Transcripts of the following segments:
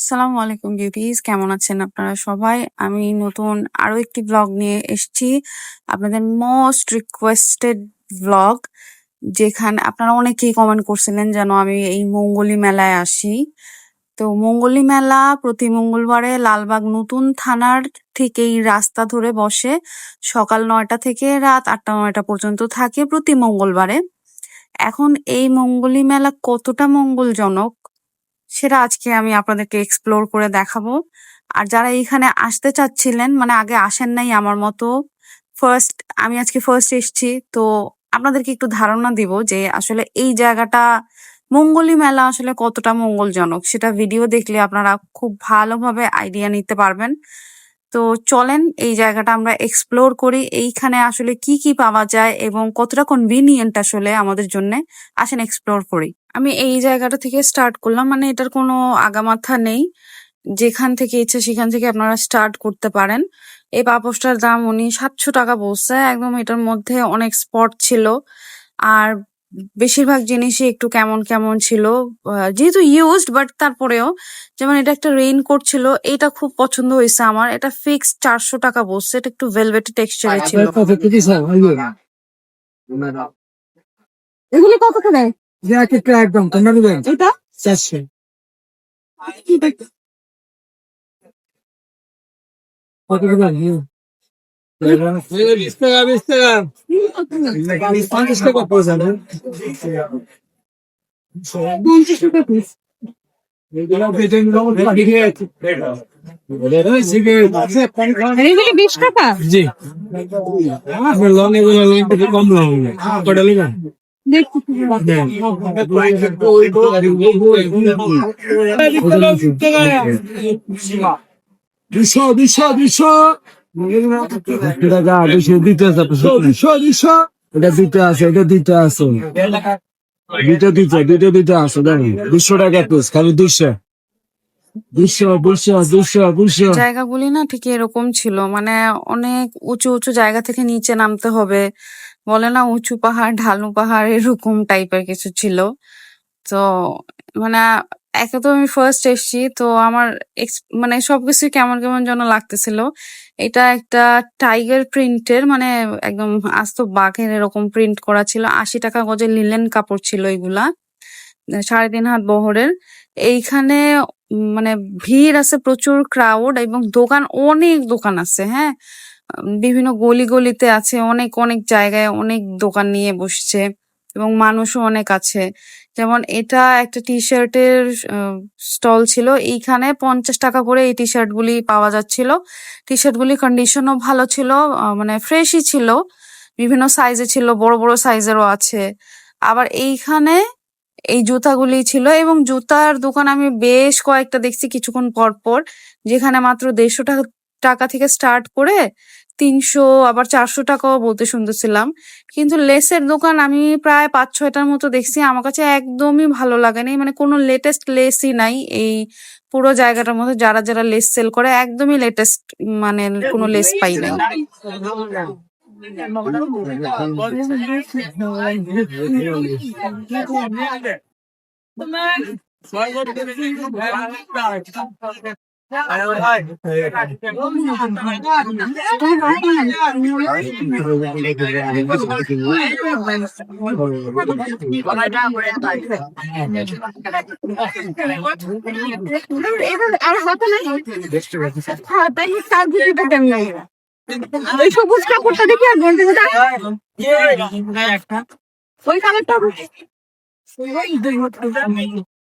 আসসালামু আলাইকুম বিউটিজ কেমন আছেন আপনারা সবাই? আমি নতুন আরও একটি ব্লগ নিয়ে এসেছি। আপনাদের মোস্ট রিকোয়েস্টেড ব্লগ যেখানে আপনারা অনেকেই কমেন্ট করছিলেন যেন আমি এই মঙ্গলি মেলায় আসি। তো মঙ্গলি মেলা প্রতি মঙ্গলবারে লালবাগ নতুন থানার থেকেই রাস্তা ধরে বসে। সকাল নয়টা থেকে রাত আটটা নয়টা পর্যন্ত থাকে প্রতি মঙ্গলবারে। এখন এই মঙ্গলি মেলা কতটা মঙ্গলজনক? সেটা আজকে আমি আপনাদেরকে এক্সপ্লোর করে দেখাবো। আর যারা এখানে আসতে চাচ্ছিলেন মানে আগে আসেন নাই আমার মতো ফার্স্ট আমি আজকে ফার্স্ট এসছি, তো আপনাদেরকে একটু ধারণা দিব যে আসলে এই জায়গাটা, মঙ্গলী মেলা আসলে কতটা মঙ্গলজনক? সেটা ভিডিও দেখলে আপনারা খুব ভালোভাবে আইডিয়া নিতে পারবেন। তো চলেন এই জায়গাটা আমরা এক্সপ্লোর করি, এইখানে আসলে কি কি পাওয়া যায় এবং কতটা কনভিনিয়েন্ট আসলে আমাদের জন্য, আসেন এক্সপ্লোর করি। আমি এই জায়গাটা থেকে স্টার্ট করলাম মানে এটার কোনো আগামাথা নেই। যেখান থেকে ইচ্ছে সেখান থেকে আপনারা স্টার্ট করতে পারেন। এই পাপোশটার দাম উনি সাতশো টাকা বলছে, একদম এটার মধ্যে অনেক স্পট ছিল। আর বেশিরভাগ জিনিসই একটু কেমন কেমন ছিল আহ, যেহেতু ইউজড বাট তারপরেও যেমন এটা একটা রেইনকোট ছিল এটা খুব পছন্দ হয়েছে আমার। এটা ফিক্সড চারশো টাকা বসছে এটা একটু ভেলভেট টেক্সচারে ছিল। এগুলি কত করে? একদম তোমরা নেবেন এটা? চারশো। কত করে বিশ টাকা বিশ টাকা পঞ্চাশ টাকা পড়ে যাবে এগুলি টাকা নেবেন দুশো দুশো দুশো জায়গাগুলি না ঠিক এরকম ছিল মানে অনেক উঁচু উঁচু জায়গা থেকে নিচে নামতে হবে। বলে না উঁচু পাহাড়, ঢালু পাহাড় এরকম টাইপের কিছু ছিল। তো মানে একে তো আমি ফার্স্ট এসেছি, তো আমার মানে সবকিছু কেমন কেমন যেন লাগতেছিল। এটা একটা টাইগার প্রিন্টের মানে একদম আস্ত বাঘের এরকম প্রিন্ট করা ছিল। আশি টাকা গজে লিলেন কাপড় ছিল এগুলা সাড়ে তিন হাত বহরের। এইখানে মানে ভিড় আছে প্রচুর ক্রাউড এবং দোকান, অনেক দোকান আছে হ্যাঁ? বিভিন্ন গলি গলিতে আছে, অনেক অনেক জায়গায় অনেক দোকান নিয়ে বসছে। এবং মানুষও অনেক আছে। যেমন এটা একটা টি শার্টের স্টল ছিল। এইখানে পঞ্চাশ টাকা করে এই টি শার্ট গুলি পাওয়া যাচ্ছিল। টি শার্ট গুলি কন্ডিশনও ভালো ছিল মানে ফ্রেশই ছিল। বিভিন্ন সাইজে ছিল, বড় বড় সাইজেরও আছে। আবার এইখানে এই জুতাগুলি ছিল এবং জুতার দোকান আমি বেশ কয়েকটা দেখছি কিছুক্ষণ পর পর, যেখানে মাত্র দেড়শো টাকা টাকা থেকে স্টার্ট করে তিনশো, আবার চারশো টাকাও বলতে শুনতেছিলাম। কিন্তু লেসের দোকান আমি প্রায় পাঁচ, ছয়টার মতো দেখছি। আমার কাছে একদমই ভালো লাগেনি মানে কোনো লেটেস্ট লেসই নাই এই পুরো জায়গাটার মধ্যে। যারা যারা লেস সেল করে একদমই লেটেস্ট মানে কোনো লেস পাই নাই। ওই সবুজ কাপড়টা দেখি আর বলতে ওই কালারটা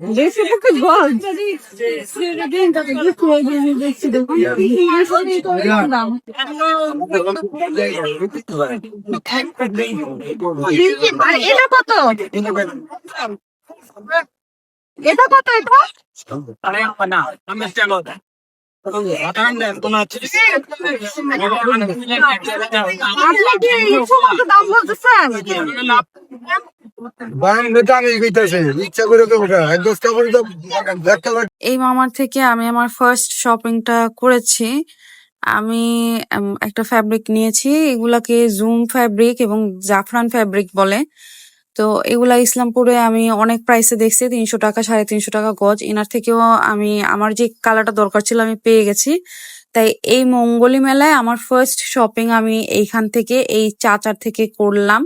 বড় দেশে পক্ষে গল এটা কত? এটা? কত এটা আপনি কি ইচ্ছা এই মামার থেকে আমি আমার ফার্স্ট শপিংটা করেছি। আমি একটা ফ্যাব্রিক নিয়েছি। এগুলাকে জুম ফ্যাব্রিক এবং জাফরান ফ্যাব্রিক বলে। তো এগুলা ইসলামপুরে আমি অনেক প্রাইসে দেখছি, তিনশো টাকা, সাড়ে তিনশো টাকা গজ। এনার থেকেও আমি, আমার যে কালারটা দরকার ছিল, আমি পেয়ে গেছি। তাই এই মঙ্গলী মেলায় আমার ফার্স্ট শপিং আমি এইখান থেকে এই চাচার থেকে করলাম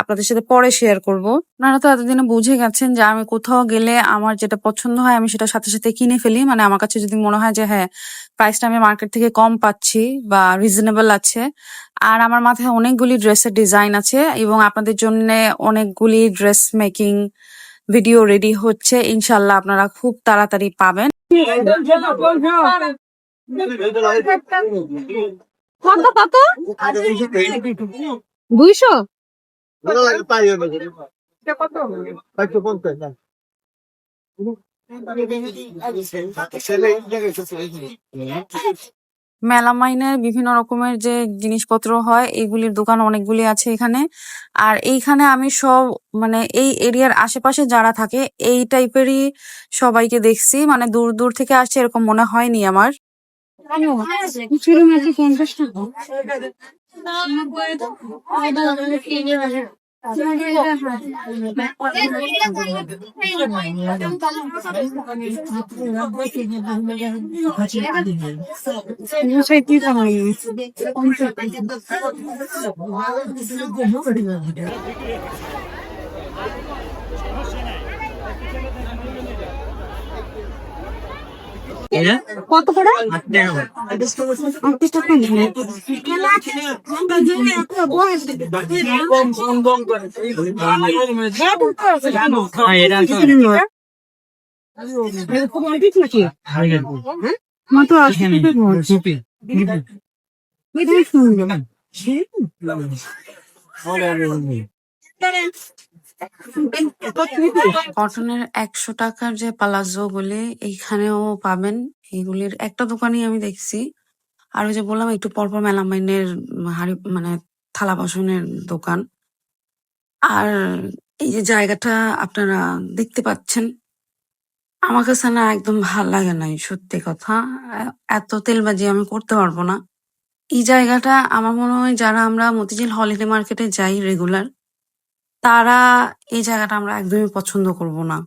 আপনাদের সাথে পরে শেয়ার করব আপনারা তো এতদিনে বুঝে গেছেন যে আমি কোথাও গেলে আমার যেটা পছন্দ হয় আমি সেটা সাথে সাথে কিনে ফেলি মানে আমার কাছে যদি মনে হয় যে হ্যাঁ প্রাইসটা আমি মার্কেট থেকে কম পাচ্ছি বা রিজনেবল আছে আর আমার মাথায় অনেকগুলি ড্রেসের ডিজাইন আছে এবং আপনাদের জন্য অনেকগুলি ড্রেস মেকিং ভিডিও রেডি হচ্ছে ইনশাল্লাহ আপনারা খুব তাড়াতাড়ি পাবেন কত কত দুইশো মেলামাইনের বিভিন্ন রকমের যে জিনিসপত্র হয়, এগুলির দোকান অনেকগুলি আছে এখানে। আর এইখানে আমি সব মানে এই এরিয়ার আশেপাশে যারা থাকে, এই টাইপেরই সবাইকে দেখছি। মানে দূর দূর থেকে আসছে এরকম মনে হয়নি আমার। ছোট মাঝে পঞ্চাশ টাকা কত করে আটত্রিশ মাত্র আশি টাকা এটাই সুন্দর কটনের একশো টাকার যে পালাজো গুলি, এইখানেও পাবেন। এগুলির একটা দোকানই আমি দেখছি। আর ওই যে বললাম, একটু পরপর মেলামাইনের হাড়ি মানে থালা বাসনের দোকান। আর এই যে জায়গাটা আপনারা দেখতে পাচ্ছেন, আমার কাছে না একদম ভালো লাগে নাই, সত্যি কথা। এত তেলবাজি আমি করতে পারব না। এই জায়গাটা আমার মনে হয় যারা আমরা মতিঝিল হলিডে মার্কেটে যাই রেগুলার তারা এই জায়গাটা আমরা একদমই পছন্দ করব না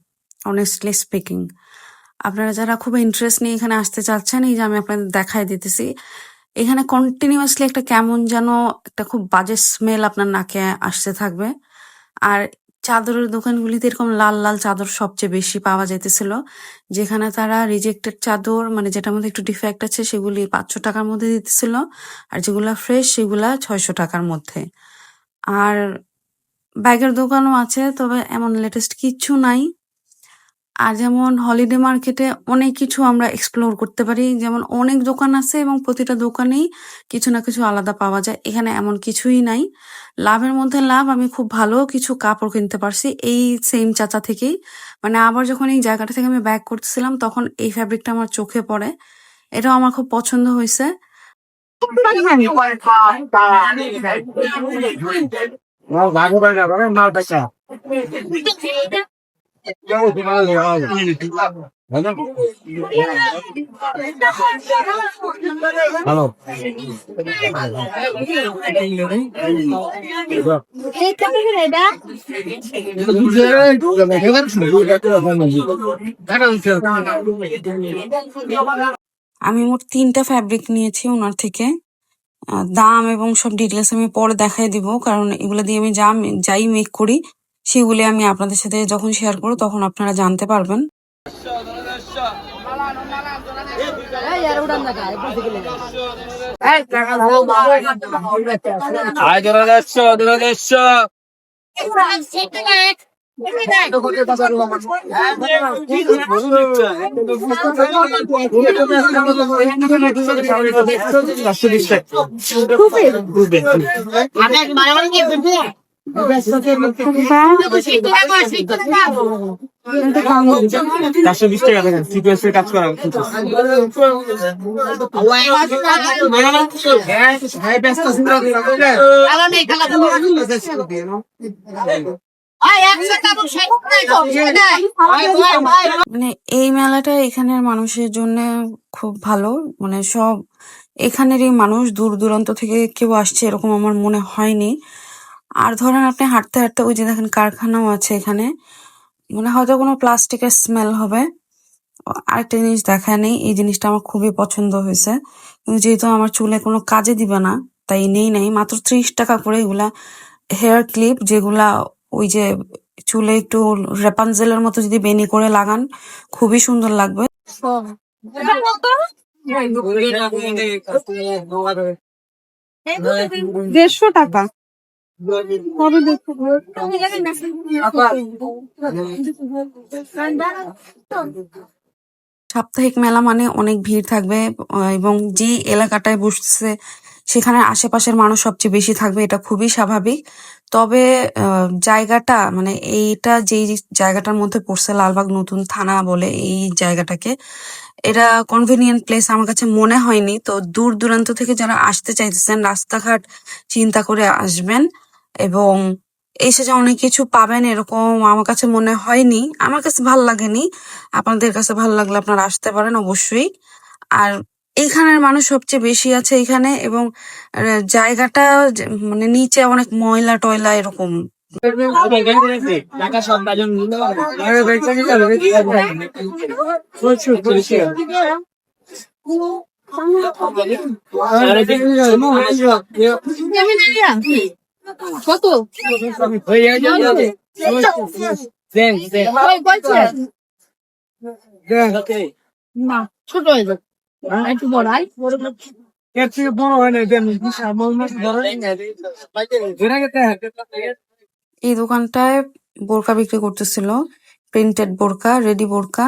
অনেস্টলি স্পিকিং আপনারা যারা খুব ইন্টারেস্ট নিয়ে এখানে আসতে চাচ্ছেন, এই যে আমি আপনাদের দেখাই দিতেছি, এখানে কন্টিনিউয়াসলি একটা কেমন যেন একটা খুব বাজে স্মেল আপনার নাকে আসতে থাকবে। আর চাদরের দোকানগুলিতে এরকম লাল লাল চাদর সবচেয়ে বেশি পাওয়া যাইতেছিল, যেখানে তারা রিজেক্টেড চাদর মানে যেটার মধ্যে একটু ডিফেক্ট আছে, সেগুলি পাঁচশো টাকার মধ্যে দিতেছিল, আর যেগুলা ফ্রেশ সেগুলা ছয়শো টাকার মধ্যে। আর ব্যাগের দোকানও আছে, তবে এমন লেটেস্ট কিচ্ছু নাই। আর যেমন হলিডে মার্কেটে অনেক কিছু আমরা এক্সপ্লোর করতে পারি। যেমন অনেক দোকান আছে এবং প্রতিটা দোকানেই কিছু না কিছু আলাদা পাওয়া যায়। এখানে এমন কিছুই নাই। লাভের মধ্যে লাভ, আমি খুব ভালো কিছু কাপড় কিনতে পারছি এই সেম চাচা থেকেই। মানে আবার যখন এই জায়গাটা থেকে আমি ব্যাগ করতেছিলাম, তখন এই ফ্যাব্রিকটা আমার চোখে পড়ে। এটাও আমার খুব পছন্দ হয়েছে। আমি মোট তিনটা ফ্যাব্রিক নিয়েছি ওনার থেকে। দাম এবং সব ডিটেলস আমি পরে দেখাই দিব কারণ এগুলো দিয়ে আমি যা যাই মেক করি সেগুলি আমি আপনাদের সাথে যখন শেয়ার করব তখন আপনারা জানতে পারবেন। আয় চারশো বিশ টাকা দেখেন কাজ করা মানে এই মেলাটা এখানের মানুষের জন্য খুব ভালো। মানে সব এখানেরই মানুষ দূর দূরান্ত থেকে কেউ আসছে এরকম আমার মনে হয়নি। আর ধরেন আপনি হাঁটতে হাঁটতে ওই যে দেখেন কারখানাও আছে এখানে। মনে হয়তো কোনো প্লাস্টিকের স্মেল হবে। আরেকটা জিনিস দেখা নেই এই জিনিসটা আমার খুবই পছন্দ হয়েছে। কিন্তু যেহেতু আমার চুলে কোনো কাজে দিবে না তাই নেই নাই। মাত্র ত্রিশ টাকা করে এগুলা হেয়ার ক্লিপ যেগুলা ওই যে চুলে একটু রেপানজেলের মতো যদি বেনি করে লাগান খুবই সুন্দর লাগবে। দেড়শো টাকা। সাপ্তাহিক মেলা মানে অনেক ভিড় থাকবে এবং যে এলাকাটায় বসছে সেখানে আশেপাশের মানুষ সবচেয়ে বেশি থাকবে এটা খুবই স্বাভাবিক। তবে জায়গাটা মানে এইটা যেই জায়গাটার মধ্যে পড়ছে লালবাগ নতুন থানা বলে এই জায়গাটাকে, এটা কনভেনিয়েন্ট প্লেস আমার কাছে মনে হয়নি। তো দূর দূরান্ত থেকে যারা আসতে চাইতেছেন, রাস্তাঘাট চিন্তা করে আসবেন এবং এসে যে অনেক কিছু পাবেন এরকম আমার কাছে মনে হয়নি। আমার কাছে ভালো লাগেনি। আপনাদের কাছে ভালো লাগলে আপনারা আসতে পারেন অবশ্যই। আর এইখানের মানুষ সবচেয়ে বেশি আছে এখানে এবং জায়গাটা মানে নিচে অনেক ময়লা টয়লা এরকম। ছোট হয়ে যাবে একটু বড় এর থেকে বড় হয় না গেতে এই দোকানটায় বোরকা বিক্রি করতেছিল প্রিন্টেড বোরকা রেডি বোরকা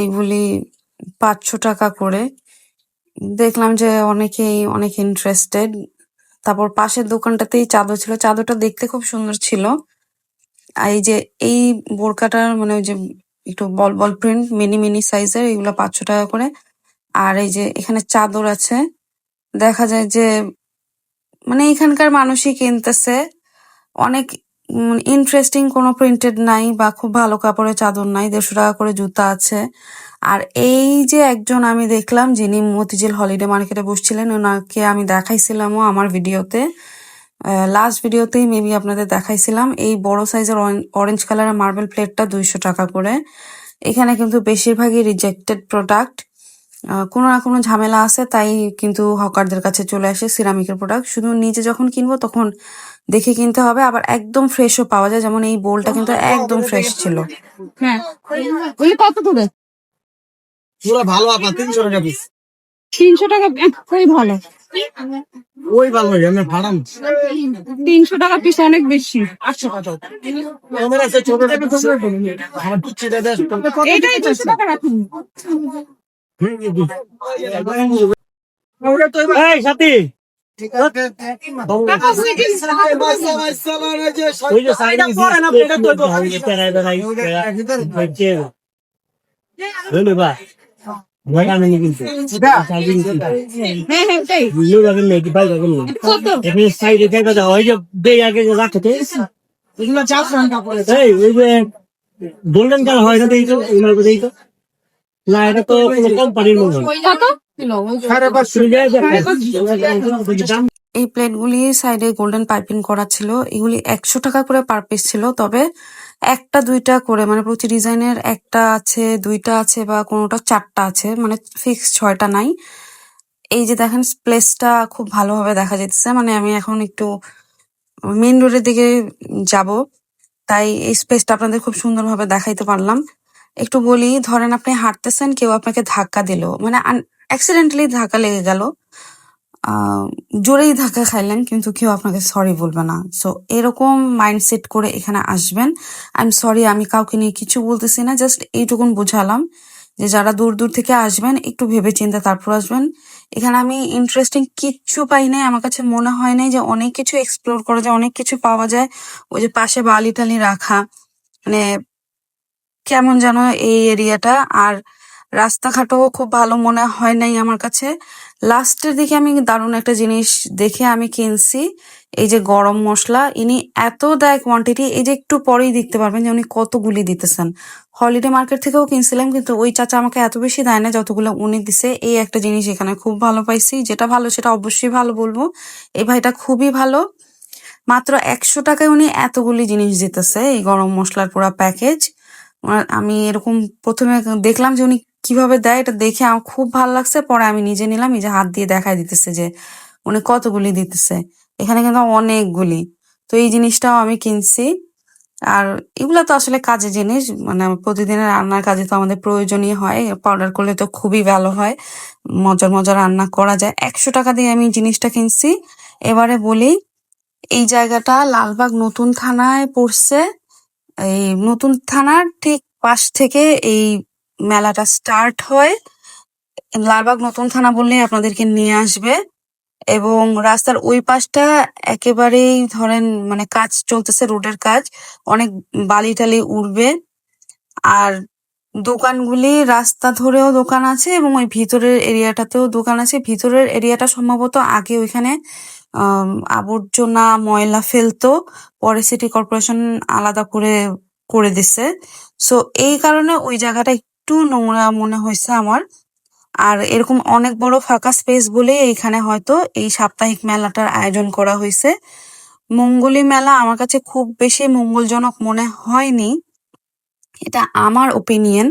এইগুলি পাঁচশো টাকা করে। দেখলাম যে অনেকেই অনেক ইন্টারেস্টেড তারপর পাশের দোকানটাতেই চাদর ছিল। চাদরটা দেখতে খুব সুন্দর ছিল। এই যে এই বোরকাটার মানে ওই যে একটু ball ball print mini mini সাইজের এগুলো পাঁচশো টাকা করে। আর এই যে এখানে চাদর আছে, দেখা যায় যে মানে এখানকার মানুষই কিনতেছে। অনেক ইন্টারেস্টিং কোনো প্রিন্টেড নাই বা খুব ভালো কাপড়ের চাদর নাই, দেড়শো টাকা করে জুতা আছে। আর এই যে একজন আমি দেখলাম যিনি মতিঝিল হলিডে মার্কেটে বসছিলেন ওনাকে আমি দেখাইছিলামও আমার ভিডিওতে। লাস্ট ভিডিওতেই মেবি আপনাদের দেখাইছিলাম। এই বড় সাইজের অরেঞ্জ কালারের মার্বেল প্লেটটা দুইশো টাকা করে। এখানে কিন্তু বেশিরভাগই রিজেক্টেড প্রোডাক্ট কোনো না কোনো ঝামেলা আছে তাই কিন্তু হকারদের কাছে চলে আসে সিরামিকের প্রোডাক্ট শুধু নিজে যখন কিনবো তখন দেখে কিনতে হবে আবার একদম ফ্রেশও পাওয়া যায়। যেমন এই বোলটা কিন্তু একদম ফ্রেশ ছিল। হ্যাঁ। কত করে? পুরো ভালো আপা তিনশো টাকা পিস তিনশো টাকা ওই ভালো। ওই ভালো আমি ভাড়াম তিনশো টাকা পিস অনেক বেশি। আটশো টাকা এটাই রাখুন। সাথী। কিন্তু। হ্যাঁ হ্যাঁ এটাই বুঝলো যাবেন না কি পাই যাবেন না কত? এখানে সাইডে দেখা যায় ওই যে বে আগে যে রাখতে এগুলো চাপ রান্না করে। এই ওই গোল্ডেন কালার হয় না দেই তো এগুলো দেই তো না এটা তো কোম্পানির মনে হয় দাম এই প্লেটগুলি সাইডে গোল্ডেন পাইপিং করা ছিল। এগুলি একশো টাকা করে পার পিস ছিল তবে একটা দুইটা করে মানে প্রতি ডিজাইনের একটা আছে দুইটা আছে বা কোনোটা চারটা আছে মানে ফিক্স ছয়টা নাই। এই যে দেখেন প্লেসটা খুব ভালোভাবে দেখা যাচ্ছে মানে আমি এখন একটু মেন রোডের দিকে যাব তাই এই স্পেসটা আপনাদের খুব সুন্দরভাবে দেখাইতে পারলাম। একটু বলি, ধরেন আপনি হাঁটতেছেন, কেউ আপনাকে ধাক্কা দিল। মানে অ্যাক্সিডেন্টালি ধাক্কা লেগে গেল। জোরেই ধাক্কা খাইলেন, কিন্তু কেউ আপনাকে সরি বলবে না। সো এরকম মাইন্ডসেট করে এখানে আসবেন। আই এম সরি আমি কাউকে নিয়ে কিছু বলতেছি না জাস্ট এইটুকুন বুঝালাম যে যারা দূর দূর থেকে আসবেন, একটু ভেবে চিন্তে তারপর আসবেন। এখানে আমি ইন্টারেস্টিং কিচ্ছু পাই নাই, আমার কাছে মনে হয় নাই যে অনেক কিছু এক্সপ্লোর করা যায়, অনেক কিছু পাওয়া যায়। ওই যে পাশে বালি টালি রাখা মানে কেমন যেন এই এরিয়াটা? আর রাস্তাঘাটও খুব ভালো মনে হয় নাই আমার কাছে। লাস্টের দিকে আমি দারুণ একটা জিনিস দেখে আমি কিনছি। এই যে গরম মশলা, ইনি এত দেয় কোয়ান্টিটি এই যে একটু পরেই দেখতে পারবেন যে উনি কতগুলি দিতেছেন। হলিডে মার্কেট থেকেও কিনছিলাম, কিন্তু ওই চাচা আমাকে এত বেশি দেয় না যতগুলো উনি দিছে। এই একটা জিনিস এখানে খুব ভালো পাইছি। যেটা ভালো সেটা অবশ্যই ভালো বলব। এই ভাইটা খুবই ভালো। মাত্র একশো টাকায় উনি এতগুলি জিনিস দিতেছে, এই গরম মশলার পুরো প্যাকেজ আমি এরকম প্রথমে দেখলাম যে উনি কীভাবে দেয়, এটা দেখে আমার খুব ভালো লাগছে। পরে আমি নিজে নিলাম, নিজে হাত দিয়ে দেখাই দিতেছে যে উনি কতগুলি দিতেছে। এখানে কিন্তু অনেকগুলি। তো এই জিনিসটাও আমি কিনছি। আর এগুলো তো আসলে কাজের জিনিস মানে প্রতিদিনের রান্নার কাজে তো আমাদের প্রয়োজনীয় হয়। পাউডার করলে তো খুবই ভালো হয়। মজার মজার রান্না করা যায়। একশো টাকা দিয়ে আমি জিনিসটা কিনছি। এবারে বলি, এই জায়গাটা লালবাগ নতুন থানায় পড়ছে। এই নতুন থানার ঠিক পাশ থেকে এই মেলাটা স্টার্ট হয়। লালবাগ নতুন থানা বললে আপনাদেরকে নিয়ে আসবে এবং রাস্তার ওই পাশটা একেবারেই ধরেন মানে কাজ চলতেছে, রোডের কাজ। অনেক বালি টালি উঠবে আর দোকানগুলি রাস্তা ধরেও দোকান আছে এবং ওই ভিতরের এরিয়াটাতেও দোকান আছে। ভিতরের এরিয়াটা সম্ভবত আগে ওইখানে আবর্জনা ময়লা ফেলতো, পরে সিটি কর্পোরেশন আলাদা করে করে দিছে। সো এই কারণে ওই জায়গাটা একটু নোংরা মনে হয়েছে আমার। আর এরকম অনেক বড় ফাঁকা স্পেস বলে এইখানে হয়তো এই সাপ্তাহিক মেলাটার আয়োজন করা হয়েছে। মঙ্গলী মেলা আমার কাছে খুব বেশি মঙ্গলজনক মনে হয়নি। এটা আমার ওপিনিয়ন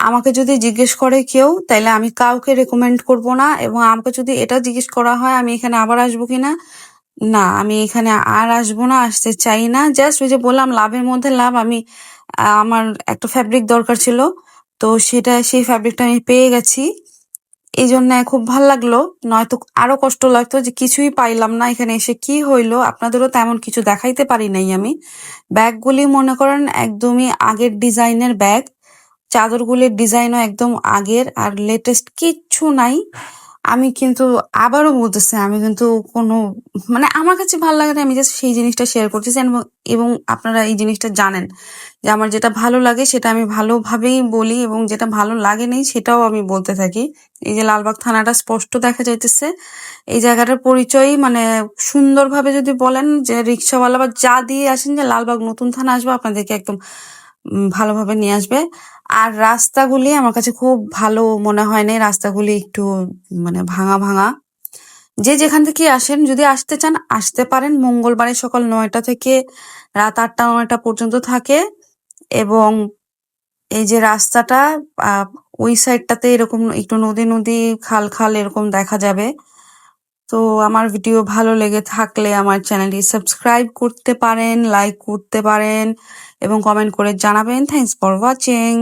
আমাকে যদি জিজ্ঞেস করে কেউ তাহলে আমি কাউকে রেকমেন্ড করব না। এবং আমাকে যদি এটা জিজ্ঞেস করা হয়, আমি এখানে আবার আসব কিনা? না, আমি এখানে আর আসব না, আসতে চাই না। জাস্ট ওই যে বললাম, লাভের মধ্যে লাভ। আমি আমার একটা ফ্যাব্রিক দরকার ছিল। তো সেটা, সেই ফ্যাব্রিকটা আমি পেয়ে গেছি। এই জন্য খুব ভালো লাগল। নয়তো আরও কষ্ট লাগতো যে কিছুই পাইলাম না। এখানে এসে কি হইল? আপনাদেরও তেমন কিছু দেখাইতে পারি নাই আমি। ব্যাগগুলি মনে করেন একদমই আগের ডিজাইনের ব্যাগ চাদরগুলির ডিজাইনও একদম আগের আর লেটেস্ট কিচ্ছু নাই। আমি কিন্তু আবারও বলতেছি, আমি কিন্তু কোনো মানে আমার কাছে ভালো লাগে না আমি জাস্ট সেই জিনিসটা শেয়ার করতেছি এবং আপনারা এই জিনিসটা জানেন যে আমার যেটা ভালো লাগে সেটা আমি ভালোভাবেই বলি এবং যেটা ভালো লাগে নেই সেটাও আমি বলতে থাকি। এই যে লালবাগ থানাটা স্পষ্ট দেখা যাইতেছে। এই জায়গাটার পরিচয় মানে সুন্দরভাবে যদি বলেন যে রিক্সাওয়ালা বা যা দিয়ে আসেন যে লালবাগ নতুন থানা আসবে আপনাদেরকে একদম ভালোভাবে নিয়ে আসবে। আর রাস্তাগুলি আমার কাছে খুব ভালো মনে হয় না রাস্তাগুলি একটু মানে ভাঙা ভাঙা। যে যেখান থেকে আসেন, যদি আসতে চান, আসতে পারেন। মঙ্গলবারে সকাল নয়টা থেকে রাত আটটা, নয়টা পর্যন্ত থাকে। এবং এই যে রাস্তাটা ওই সাইডটাতে এরকম একটু নদী নদী খাল খাল এরকম দেখা যাবে। তো আমার ভিডিও ভালো লেগে থাকলে আমার চ্যানেলটি সাবস্ক্রাইব করতে পারেন লাইক করতে পারেন এবং কমেন্ট করে জানাবেন। Thanks for watching